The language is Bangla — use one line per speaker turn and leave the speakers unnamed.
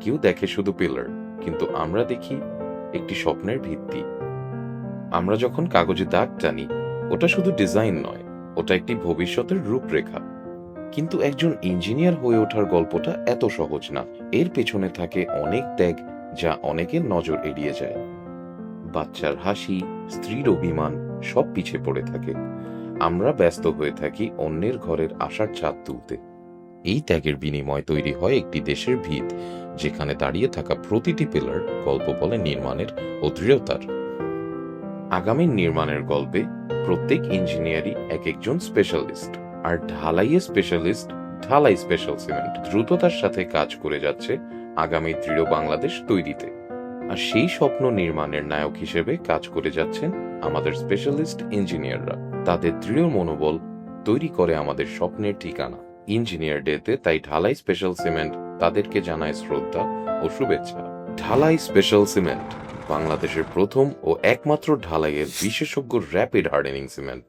কেউ দেখে শুধু পিলার, কিন্তু আমরা দেখি একটি স্বপ্নের ভিত্তি। আমরা যখন কাগজে দাগ টানি, ওটা শুধু ডিজাইন নয়, ওটা একটি ভবিষ্যতের রূপরেখা। কিন্তু একজন ইঞ্জিনিয়ার হয়ে ওঠার গল্পটা এত সহজ না। এর পেছনে থাকে অনেক ত্যাগ, যা অনেকের নজর এড়িয়ে যায়। বাচ্চার হাসি, স্ত্রীর অভিমান, সব পিছে পড়ে থাকে। আমরা ব্যস্ত হয়ে থাকি অন্যের ঘরের আশার ছাদ তুলতে। এই ত্যাগের বিনিময় তৈরি হয় একটি দেশের ভিত, যেখানে দাঁড়িয়ে থাকা প্রতিটি পিলার গল্প বলে নির্মাণের ও দৃঢ়তার আগামীর নির্মাণের গল্পে প্রত্যেক ইঞ্জিনিয়ারই এক একজন স্পেশালিস্ট, আর ঢালাইয়ে স্পেশালিস্ট, ঢালাই স্পেশাল সিমেন্ট দ্রুততার সাথে কাজ করে যাচ্ছে আগামী দৃঢ় বাংলাদেশ তৈরিতে। আর সেই স্বপ্ন নির্মাণের নায়ক হিসেবে কাজ করে যাচ্ছেন আমাদের স্পেশালিস্ট ইঞ্জিনিয়াররা। তাদের দৃঢ় মনোবল তৈরি করে আমাদের স্বপ্নের ঠিকানা। ইঞ্জিনিয়ার ডেতে তাই ঢালাই স্পেশাল সিমেন্ট তাদেরকে জানায় শ্রদ্ধা ও শুভেচ্ছা। ঢালাই স্পেশাল সিমেন্ট বাংলাদেশের প্রথম ও একমাত্র ঢালাইয়ের বিশেষজ্ঞ র্যাপিড হার্ডেনিং সিমেন্ট